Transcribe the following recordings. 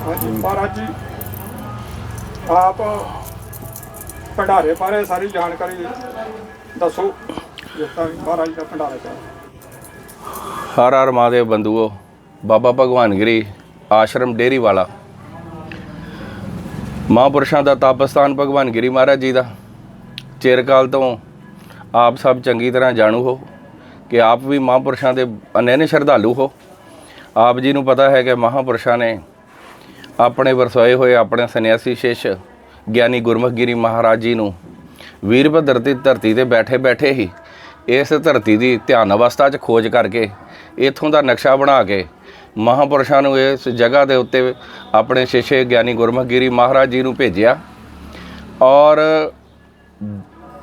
ਹਾਂਜੀ, ਮਹਾਰਾਜ ਜੀ, ਆਪ ਭੰਡਾਰੇ ਬਾਰੇ ਸਾਰੀ ਜਾਣਕਾਰੀ ਦੱਸੋ, ਜਿਸ ਤਰ੍ਹਾਂ ਮਹਾਰਾਜ ਦਾ ਭੰਡਾਰਾ ਚੱਲਦਾ ਹਰ ਹਰ ਮਹਾਦੇਵ ਬੰਧੂਓ, ਬਾਬਾ ਭਗਵਾਨਗਿਰੀ ਆਸ਼ਰਮ ਡੇਰੀ ਵਾਲਾ। ਮਹਾਂਪੁਰਸ਼ਾਂ ਦਾ ਤਪਸਥਾਨ ਭਗਵਾਨਗਿਰੀ ਮਹਾਰਾਜ ਜੀ ਦਾ। ਚਿਰਕਾਲ ਤੋਂ ਆਪ ਸਭ ਚੰਗੀ ਤਰ੍ਹਾਂ ਜਾਣੂ ਹੋ, ਕਿ ਆਪ ਵੀ ਮਹਾਂਪੁਰਸ਼ਾਂ ਦੇ ਅਨੇਨ ਸ਼ਰਧਾਲੂ ਹੋ। ਆਪ ਜੀ ਨੂੰ ਪਤਾ ਹੈ ਕਿ ਮਹਾਂਪੁਰਸ਼ਾਂ ਨੇ ਆਪਣੇ ਵਰਸੋਏ ਹੋਏ ਆਪਣੇ ਸੰਨਿਆਸੀ ਸ਼ਿਸ਼ ਗਿਆਨੀ ਗੁਰਮੁਖਗਿਰੀ ਮਹਾਰਾਜ ਜੀ ਨੂੰ ਵੀਰਭੱਦਰ ਦੀ ਧਰਤੀ ਤੇ ਬੈਠੇ ਬੈਠੇ ਹੀ ਇਸ ਧਰਤੀ ਦੀ ਧਿਆਨ ਅਵਸਥਾ 'ਚ ਖੋਜ ਕਰਕੇ ਇਥੋਂ ਦਾ ਨਕਸ਼ਾ ਬਣਾ ਕੇ ਮਹਾਂਪੁਰਸ਼ਾਂ ਨੂੰ ਇਸ ਜਗ੍ਹਾ ਦੇ ਉੱਤੇ ਆਪਣੇ ਸ਼ਿਸ਼ੇ ਗਿਆਨੀ ਗੁਰਮੁਖਗਿਰੀ ਮਹਾਰਾਜ ਜੀ ਨੂੰ ਭੇਜਿਆ ਔਰ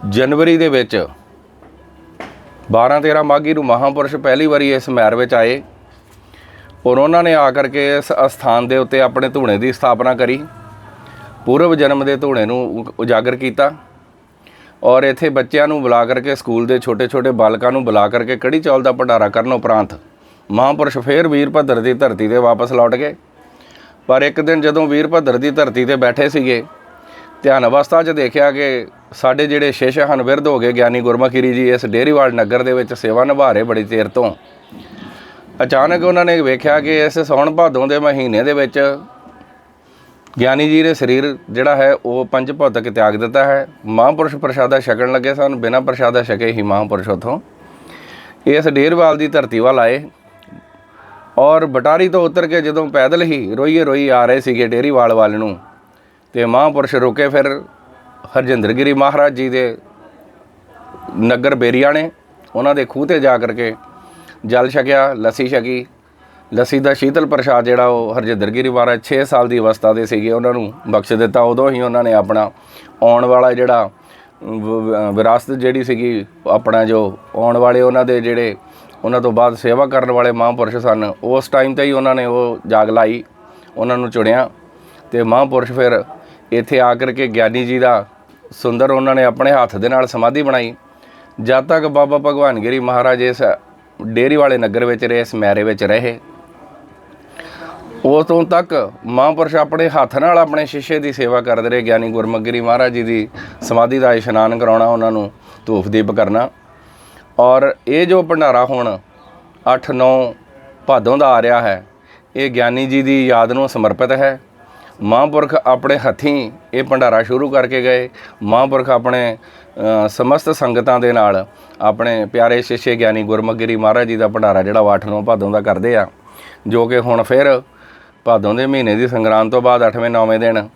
ਜਨਵਰੀ ਦੇ ਵਿੱਚ 12 13 ਮਾਘੀ ਨੂੰ ਮਹਾਂਪੁਰਸ਼ ਪਹਿਲੀ ਵਾਰੀ ਇਸ ਮਹਿਰ ਵਿੱਚ ਆਏ। ਔਰ ਉਹਨਾਂ ਨੇ ਆ ਕਰਕੇ ਇਸ ਅਸਥਾਨ ਦੇ ਉੱਤੇ ਆਪਣੇ ਧੂਣੇ ਦੀ ਸਥਾਪਨਾ ਕਰੀ। ਪੂਰਵ ਜਨਮ ਦੇ ਧੂਣੇ ਨੂੰ ਉਜਾਗਰ ਕੀਤਾ ਔਰ ਇੱਥੇ ਬੱਚਿਆਂ ਨੂੰ ਬੁਲਾ ਕਰਕੇ, ਸਕੂਲ ਦੇ ਛੋਟੇ-ਛੋਟੇ ਬਾਲਕਾਂ ਨੂੰ ਬੁਲਾ ਕਰਕੇ ਕੜੀ ਚੌਲ ਦਾ ਭੰਡਾਰਾ ਕਰਨ ਉਪਰੰਤ ਮਹਾਂਪੁਰਸ਼ ਫੇਰ ਵੀਰਭੱਦਰ ਦੀ ਧਰਤੀ ਤੇ ਵਾਪਸ ਲੌਟ ਗਏ। ਪਰ ਇੱਕ ਦਿਨ ਜਦੋਂ ਵੀਰਭੱਦਰ ਦੀ ਧਰਤੀ ਤੇ ਬੈਠੇ ਸੀਗੇ, ਧਿਆਨ ਅਵਸਥਾ 'ਚ ਦੇਖਿਆ ਕਿ ਸਾਡੇ ਜਿਹੜੇ ਸ਼ਿਸ਼ ਹਨ ਵਿਰਧ ਹੋ ਗਏ ਗਿਆਨੀ ਗੁਰਮੁਖੀਰੀ ਜੀ, ਇਸ ਡੇਰੀਵਾਲ ਨਗਰ ਦੇ ਵਿੱਚ ਸੇਵਾ ਨਿਭਾ ਰਹੇ ਬੜੀ ਚਿਰ ਤੋਂ। ਅਚਾਨਕ ਉਹਨਾਂ ਨੇ ਵੇਖਿਆ ਕਿ ਇਸ ਸੌਣ ਭਾਦੋਂ ਦੇ ਮਹੀਨੇ ਦੇ ਵਿੱਚ ਗਿਆਨੀ ਜੀ ਦੇ ਸਰੀਰ ਜਿਹੜਾ ਹੈ, ਉਹ ਪੰਜ ਭੌਤਿਕ ਤਿਆਗ ਦਿੱਤਾ ਹੈ। ਮਹਾਂਪੁਰਸ਼ ਪ੍ਰਸ਼ਾਦਾ ਛਕਣ ਲੱਗੇ ਸਨ। ਬਿਨਾਂ ਪ੍ਰਸ਼ਾਦਾ ਛਕੇ ਹੀ ਮਹਾਂਪੁਰਸ਼ ਉਥੋਂ ਇਸ ਡੇਰਵਾਲ ਦੀ ਧਰਤੀ ਵੱਲ ਆਏ ਔਰ ਬਟਾਰੀ ਤੋਂ ਉਤਰ ਕੇ ਜਦੋਂ ਪੈਦਲ ਹੀ ਰੋਈਏ ਰੋਈ ਆ ਰਹੇ ਸੀਗੇ ਡੇਰੀਵਾਲ ਵੱਲ ਨੂੰ, ਤੇ ਮਹਾਂਪੁਰਸ਼ ਰੁਕੇ ਫਿਰ ਹਰਜਿੰਦਰਗਿਰੀ ਮਹਾਰਾਜ ਜੀ ਦੇ ਨਗਰ ਬੇਰੀਆਂ ਨੇ, ਉਹਨਾਂ ਦੇ ਖੂਹ ਤੇ ਜਾ ਕਰਕੇ ਜਲ ਛਕਿਆ, ਲੱਸੀ ਛਕੀ। ਲੱਸੀ ਦਾ ਸ਼ੀਤਲ ਪ੍ਰਸ਼ਾਦ ਜਿਹੜਾ ਉਹ ਹਰਜਿੰਦਰ ਗਿਰੀ ਮਹਾਰਾਜ 6 ਸਾਲ ਦੀ ਅਵਸਥਾ ਦੇ ਸੀਗੇ, ਉਹਨਾਂ ਨੂੰ ਬਖਸ਼ ਦਿੱਤਾ। ਉਦੋਂ ਹੀ ਉਹਨਾਂ ਨੇ ਆਪਣਾ ਆਉਣ ਵਾਲਾ ਜਿਹੜਾ ਵਿਰਾਸਤ ਜਿਹੜੀ ਸੀਗੀ, ਆਪਣਾ ਜੋ ਆਉਣ ਵਾਲੇ ਉਹਨਾਂ ਦੇ ਜਿਹੜੇ ਉਹਨਾਂ ਤੋਂ ਬਾਅਦ ਸੇਵਾ ਕਰਨ ਵਾਲੇ ਮਹਾਂਪੁਰਸ਼ ਸਨ, ਉਸ ਟਾਈਮ ਤੇ ਹੀ ਉਹਨਾਂ ਨੇ ਉਹ ਜਾਗ ਲਾਈ, ਉਹਨਾਂ ਨੂੰ ਚੁਣਿਆ ਤੇ ਮਹਾਂਪੁਰਸ਼ ਫਿਰ ਇੱਥੇ ਆ ਕਰਕੇ ਗਿਆਨੀ ਜੀ ਦਾ ਸੁੰਦਰ ਉਹਨਾਂ ਨੇ ਆਪਣੇ ਹੱਥ ਦੇ ਨਾਲ ਸਮਾਧੀ ਬਣਾਈ। ਜਦ ਤੱਕ ਬਾਬਾ ਭਗਵਾਨਗਿਰੀ ਮਹਾਰਾਜ ਇਸ ਡੇਰੀ ਵਾਲੇ ਨਗਰ ਵਿੱਚ ਰਹੇ, ਸਮੈਰੇ ਵਿੱਚ ਰਹੇ। ਉਸ ਤੋਂ ਤੱਕ ਮਹਾਂਪੁਰਸ਼ ਆਪਣੇ ਹੱਥ ਨਾਲ ਆਪਣੇ ਸ਼ਿਸ਼ੇ ਦੀ ਸੇਵਾ ਕਰਦੇ ਰਹੇ। ਗਿਆਨੀ ਗੁਰਮੁਖਗਿਰੀ ਮਹਾਰਾਜ ਜੀ ਦੀ ਸਮਾਧੀ ਦਾ ਇਸ਼ਨਾਨ ਕਰਾਉਣਾ, ਉਹਨਾਂ ਨੂੰ ਧੂਫ ਦੀਪ ਕਰਨਾ। ਔਰ ਇਹ ਜੋ ਭੰਡਾਰਾ ਹੁਣ 8-9 ਭਾਦੋਂ ਦਾ ਆ ਰਿਹਾ ਹੈ, ਇਹ ਗਿਆਨੀ ਜੀ ਦੀ ਯਾਦ ਨੂੰ ਸਮਰਪਿਤ ਹੈ। ਮਹਾਂਪੁਰਖ ਆਪਣੇ ਹੱਥੀਂ ਇਹ ਭੰਡਾਰਾ ਸ਼ੁਰੂ ਕਰਕੇ ਗਏ। ਮਹਾਂਪੁਰਖ ਆਪਣੇ ਸਮਸਤ ਸੰਗਤਾਂ ਦੇ ਨਾਲ ਆਪਣੇ ਪਿਆਰੇ ਸ਼ਿਸ਼ੇ ਗਿਆਨੀ ਗੁਰਮੁਖਗਿਰੀ ਮਹਾਰਾਜ ਜੀ ਦਾ ਭੰਡਾਰਾ ਜਿਹੜਾ 8-9 ਭਾਦੋਂ ਦਾ ਕਰਦੇ ਆ, ਜੋ ਕਿ ਹੁਣ ਫਿਰ ਭਾਦੋਂ ਦੇ ਮਹੀਨੇ ਦੀ ਸੰਗਰਾਂਦ ਤੋਂ ਬਾਅਦ 8ਵੇਂ 9ਵੇਂ ਦਿਨ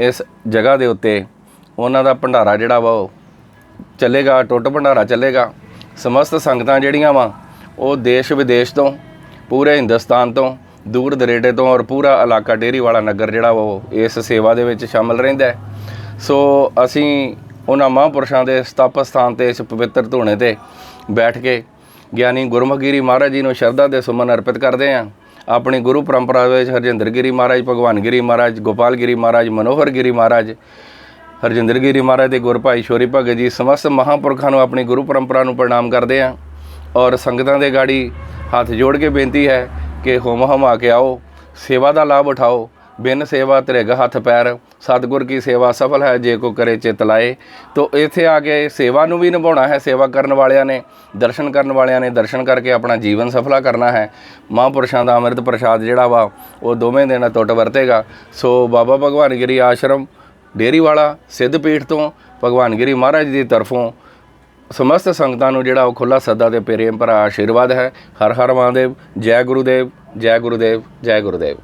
ਇਸ ਜਗ੍ਹਾ ਦੇ ਉੱਤੇ ਉਹਨਾਂ ਦਾ ਭੰਡਾਰਾ ਜਿਹੜਾ ਵਾ ਉਹ ਚੱਲੇਗਾ, ਟੁੱਟ ਭੰਡਾਰਾ ਚੱਲੇਗਾ। ਸਮਸਤ ਸੰਗਤਾਂ ਜਿਹੜੀਆਂ ਵਾ ਉਹ ਦੇਸ਼ ਵਿਦੇਸ਼ ਤੋਂ, ਪੂਰੇ ਹਿੰਦੁਸਤਾਨ ਤੋਂ ਦੂਰ ਦਰੇਡੇ ਤੋਂ ਔਰ ਪੂਰਾ ਇਲਾਕਾ ਡੇਰੀ ਵਾਲਾ ਨਗਰ ਜਿਹੜਾ ਵਾ ਉਹ ਇਸ ਸੇਵਾ ਦੇ ਵਿੱਚ ਸ਼ਾਮਲ ਰਹਿੰਦਾ ਸੋ ਅਸੀਂ ਉਹਨਾਂ ਮਹਾਂਪੁਰਸ਼ਾਂ ਦੇ ਸਥਾਪਤ ਸਥਾਨ ਤੇ ਇਸ ਪਵਿੱਤਰ ਧੂਣੇ ਤੇ ਬੈਠ ਕੇ ਗਿਆਨੀ ਗੁਰਮੁਖਗਿਰੀ ਮਹਾਰਾਜ ਜੀ ਨੂੰ ਸ਼ਰਧਾ ਦੇ ਸੁਮਨ ਅਰਪਿਤ ਕਰਦੇ ਹਾਂ। ਆਪਣੀ ਗੁਰੂ ਪਰੰਪਰਾ ਵਿੱਚ ਹਰਜਿੰਦਰਗਿਰੀ ਮਹਾਰਾਜ, ਭਗਵਾਨਗਿਰੀ ਮਹਾਰਾਜ, ਗੋਪਾਲਗਿਰੀ ਮਹਾਰਾਜ, ਮਨੋਹਰਗਿਰੀ ਮਹਾਰਾਜ, ਹਰਜਿੰਦਰਗਿਰੀ ਮਹਾਰਾਜ ਦੇ ਗੁਰਭਾਈ ਸ਼ੋਰੀ ਭਗਤ ਜੀ ਸਮਸਤ ਮਹਾਂਪੁਰਖਾਂ ਨੂੰ ਆਪਣੀ ਗੁਰੂ ਪਰੰਪਰਾ ਨੂੰ ਪ੍ਰਣਾਮ ਕਰਦੇ ਹਾਂ। ਔਰ ਸੰਗਤਾਂ ਦੇ ਗਾੜੀ ਹੱਥ ਜੋੜ ਕੇ ਬੇਨਤੀ ਹੈ ਕਿ ਹੋਮ ਹਮਾ ਕੇ ਆਓ। ਸੇਵਾ ਦਾ ਲਾਭ ਉਠਾਓ। ਬਿਨ ਸੇਵਾ ਤ੍ਰਿਗ ਹੱਥ ਪੈਰ, ਸਤਿਗੁਰ ਕੀ ਸੇਵਾ ਸਫਲ ਹੈ ਜੇ ਕੋ ਕਰੇ ਚਿਤ ਲਾਏ। ਤੋ ਇੱਥੇ ਆ ਕੇ ਸੇਵਾ ਨੂੰ ਵੀ ਨਿਭਾਉਣਾ ਹੈ, ਸੇਵਾ ਕਰਨ ਵਾਲਿਆਂ ਨੇ, ਦਰਸ਼ਨ ਕਰਨ ਵਾਲਿਆਂ ਨੇ, ਦਰਸ਼ਨ ਕਰਕੇ ਆਪਣਾ ਜੀਵਨ ਸਫਲਾ ਕਰਨਾ ਹੈ। ਮਹਾਂਪੁਰਸ਼ਾਂ ਦਾ ਅੰਮ੍ਰਿਤ ਪ੍ਰਸ਼ਾਦ ਜਿਹੜਾ ਵਾ, ਉਹ ਦੋਵੇਂ ਦਿਨ ਟੁੱਟ ਵਰਤੇਗਾ। ਸੋ ਬਾਬਾ ਭਗਵਾਨਗਿਰੀ ਆਸ਼ਰਮ ਡੇਰੀ ਵਾਲਾ ਸਿੱਧ ਪੀਠ ਤੋਂ ਭਗਵਾਨਗਿਰੀ ਮਹਾਰਾਜ ਦੀ ਤਰਫੋਂ ਸਮਸਤ ਸੰਗਤਾਂ ਨੂੰ ਜਿਹੜਾ ਉਹ ਖੁੱਲਾ ਸੱਦਾ ਤੇ ਪ੍ਰੇਮ ਭਰਾ ਆਸ਼ੀਰਵਾਦ ਹੈ। ਹਰ ਹਰ ਮਹਾਦੇਵ ਜੈ ਗੁਰੂਦੇਵ ਜੈ ਗੁਰੂਦੇਵ ਜੈ ਗੁਰੂਦੇਵ।